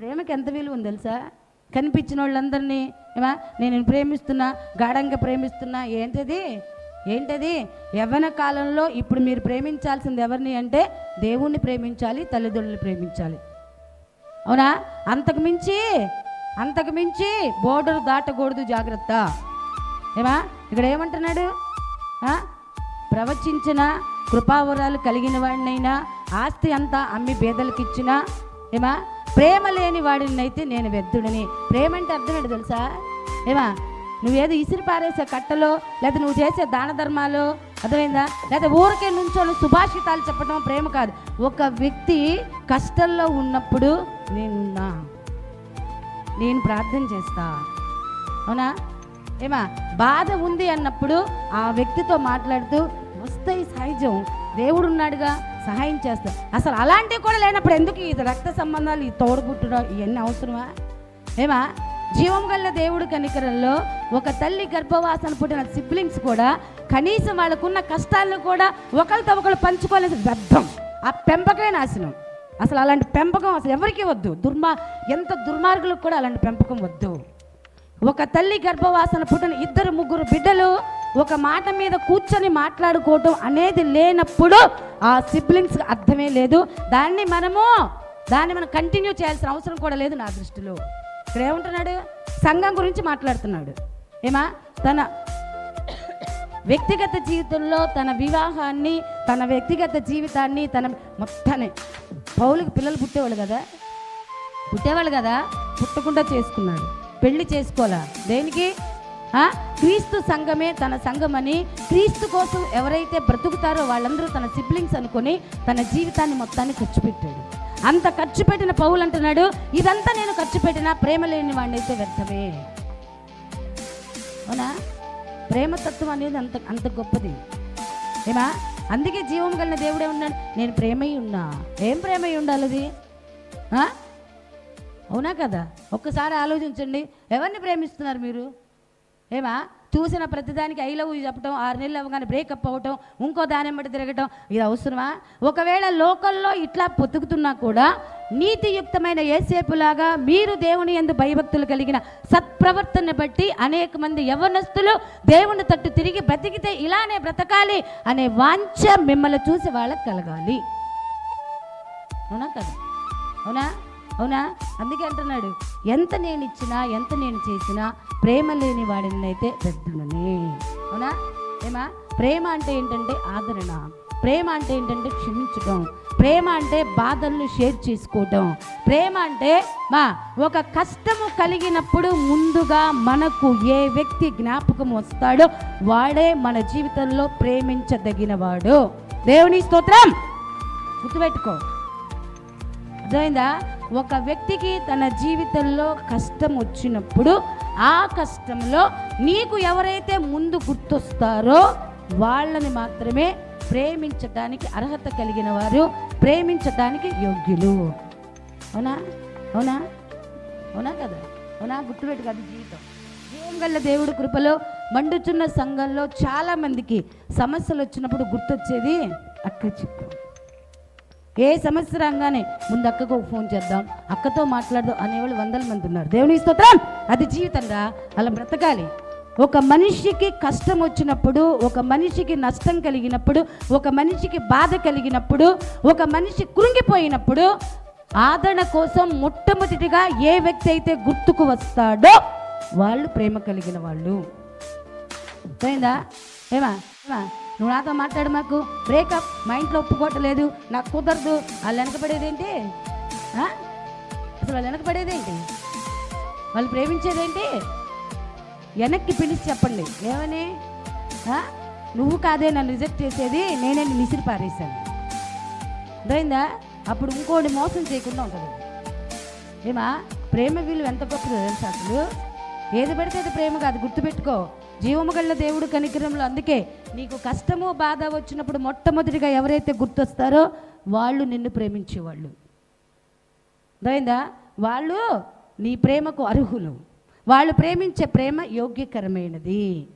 ప్రేమకి ఎంత విలువ ఉంది తెలుసా? కనిపించిన వాళ్ళందరినీ ఏమా నేను ప్రేమిస్తున్నా గాఢంగా ప్రేమిస్తున్నా ఏంటది? ఏంటది? యవ్వన కాలంలో ఇప్పుడు మీరు ప్రేమించాల్సింది ఎవరిని అంటే దేవుణ్ణి ప్రేమించాలి తల్లిదండ్రులు ప్రేమించాలి. అవునా? అంతకుమించి అంతకుమించి బోర్డర్ దాటకూడదు జాగ్రత్త. ఏమా? ఇక్కడ ఏమంటున్నాడు? ప్రవచించిన కృపావరాలు కలిగిన వాడినైనా ఆస్తి అంతా అమ్మి బేదలకు ఏమా? ప్రేమ లేని వాడినైతే నేను వ్యర్థుడిని. ప్రేమ అంటే అర్థమేంటి తెలుసా? ఏమా నువ్వేదో ఇసిరి పారేసే కట్టలో లేదా నువ్వు చేసే దాన ధర్మాలు అర్థమైందా? లేదా ఊరికే నుంచోని సుభాషితాలు చెప్పడం ప్రేమ కాదు. ఒక వ్యక్తి కష్టంలో ఉన్నప్పుడు నేనున్నా. నేను ప్రార్థన చేస్తా. అవునా? ఏమా బాధ ఉంది అన్నప్పుడు ఆ వ్యక్తితో మాట్లాడుతూ వస్తాయి సహజం. దేవుడు ఉన్నాడుగా సహాయం చేస్తా అసలు అలాంటివి కూడా లేనప్పుడు ఎందుకు ఈ రక్త సంబంధాలు ఈ తోడుబుట్టడం ఇవన్నీ అవసరమా? ఏమా? జీవం గల దేవుడు కనికరంలో ఒక తల్లి గర్భవాసన పుట్టిన సిబ్లింగ్స్ కూడా కనీసం వాళ్ళకున్న కష్టాలను కూడా ఒకరితో ఒకరు పంచుకోవాలని వ్యర్థం. ఆ పెంపకమే నాశనం. అసలు అలాంటి పెంపకం అసలు ఎవరికీ వద్దు. దుర్మా ఎంత దుర్మార్గులకు కూడా అలాంటి పెంపకం వద్దు. ఒక తల్లి గర్భవాసన పుట్టిన ఇద్దరు ముగ్గురు బిడ్డలు ఒక మాట మీద కూర్చొని మాట్లాడుకోవటం అనేది లేనప్పుడు ఆ సిబ్లింగ్స్ అర్థమే లేదు. దాన్ని మనము దాన్ని మనం కంటిన్యూ చేయాల్సిన అవసరం కూడా లేదు నా దృష్టిలో. ఇక్కడ ఏమంటున్నాడు? సంఘం గురించి మాట్లాడుతున్నాడు. ఏమా? తన వ్యక్తిగత జీవితంలో తన వివాహాన్ని తన వ్యక్తిగత జీవితాన్ని తన మొత్తాన్ని. పౌలకి పిల్లలు పుట్టేవాళ్ళు కదా? పుట్టేవాళ్ళు కదా? పుట్టకుండా చేసుకున్నాడు. పెళ్ళి చేసుకోవాలా? దేనికి? క్రీస్తు సంఘమే తన సంఘమని క్రీస్తు కోసం ఎవరైతే బ్రతుకుతారో వాళ్ళందరూ తన సిబ్లింగ్స్ అనుకొని తన జీవితాన్ని మొత్తాన్ని ఖర్చు పెట్టాడు అంత ఖర్చు పెట్టిన పౌలు అంటున్నాడు ఇదంతా నేను ఖర్చు పెట్టినా ప్రేమ లేని వాడినైతే వ్యర్థమే. అవునా? ప్రేమతత్వం అనేది అంత అంత గొప్పది. ఏమా? అందుకే జీవం కలిగిన దేవుడే ఉన్నాడు. నేను ప్రేమై ఉన్నా. ఏం ప్రేమై ఉండాలి అది అవునా కదా? ఒక్కసారి ఆలోచించండి. ఎవరిని ప్రేమిస్తున్నారు మీరు? ఏమా? చూసిన ప్రతిదానికి ఐ లవ్ చెప్పడం ఆరు నెలలు అవ్వగానే బ్రేకప్ అవ్వటం ఇంకో దాని బట్టి తిరగటం ఇది అవసరమా? ఒకవేళ లోకల్లో ఇట్లా పొతుకుతున్నా కూడా నీతియుక్తమైన ఏసేపులాగా మీరు దేవుని ఎందు భయభక్తులు కలిగిన సత్ప్రవర్తన బట్టి అనేక మంది యవనస్తులు దేవుని తట్టు తిరిగి బ్రతికితే ఇలానే బ్రతకాలి అనే వాంఛ మిమ్మల్ని చూసి వాళ్ళకి కలగాలి. అవునా కదా? అవునా? అవునా? అందుకే అంటున్నాడు ఎంత నేను ఇచ్చినా ఎంత నేను చేసినా ప్రేమ లేని వాడిని అయితే పెద్దలని అవునా? ఏమా? ప్రేమ అంటే ఏంటంటే ఆదరణ. ప్రేమ అంటే ఏంటంటే క్షమించడం. ప్రేమ అంటే బాధలను షేర్ చేసుకోవటం ప్రేమ అంటే మా ఒక కష్టము కలిగినప్పుడు ముందుగా మనకు ఏ వ్యక్తి జ్ఞాపకం వస్తాడో వాడే మన జీవితంలో ప్రేమించదగినవాడు. దేవుని స్తోత్రం. గుర్తుపెట్టుకో. అర్థమైందా? ఒక వ్యక్తికి తన జీవితంలో కష్టం వచ్చినప్పుడు ఆ కష్టంలో నీకు ఎవరైతే ముందు గుర్తొస్తారో వాళ్ళని మాత్రమే ప్రేమించటానికి అర్హత కలిగిన వారు ప్రేమించటానికి యోగ్యులు. అవునా? అవునా? అవునా కదా? అవునా? గుర్తుపెట్టు కాదు జీవితం. జీవం గల్ల దేవుడు కృపలో మండుచున్న సంఘంలో చాలామందికి సమస్యలు వచ్చినప్పుడు గుర్తొచ్చేది అక్క చిక్కు ఏ సమస్య రాగానే ముందు అక్కకు ఫోన్ చేద్దాం. అక్కతో మాట్లాడదాం అనేవాళ్ళు వందల మంది ఉన్నారు. దేవుని స్తోత్రం. అది జీవితంరా? అలా బ్రతకాలి. ఒక మనిషికి కష్టం వచ్చినప్పుడు ఒక మనిషికి నష్టం కలిగినప్పుడు ఒక మనిషికి బాధ కలిగినప్పుడు ఒక మనిషి కృంగిపోయినప్పుడు ఆదరణ కోసం మొట్టమొదటిగా ఏ వ్యక్తి అయితే గుర్తుకు వస్తాడో వాళ్ళు ప్రేమ కలిగిన వాళ్ళు. అర్థమైందా? ఏమా? ఏమా? నువ్వు నాతో మాట్లాడు మాకు. బ్రేకప్ మా ఇంట్లో ఒప్పుకోవట్లేదు. నాకు కుదరదు. వాళ్ళు వెనకబడేది ఏంటి? అసలు వాళ్ళు వెనకబడేదేంటి వాళ్ళు ప్రేమించేదేంటి వెనక్కి పిలిచి చెప్పండి. ఏమని? నువ్వు కాదే నన్ను రిజెక్ట్ చేసేది. నేనే విసిరి పారేశాను. అర్థమైందా? అప్పుడు ఇంకోటి మోసం చేయకుండా ఉంటుంది. ఏమా? ప్రేమ వీళ్ళు ఎంత గొప్పదో తెలుసా అసలు? ఏది పడితే అది ప్రేమ కాదు గుర్తుపెట్టుకో. జీవము గల్ల దేవుడు కనికరంలో అందుకే నీకు కష్టము బాధ వచ్చినప్పుడు మొట్టమొదటిగా ఎవరైతే గుర్తొస్తారో వాళ్ళు నిన్ను ప్రేమించేవాళ్ళు. అర్థమైందా? వాళ్ళు నీ ప్రేమకు అర్హులు. వాళ్ళు ప్రేమించే ప్రేమ యోగ్యకరమైనది.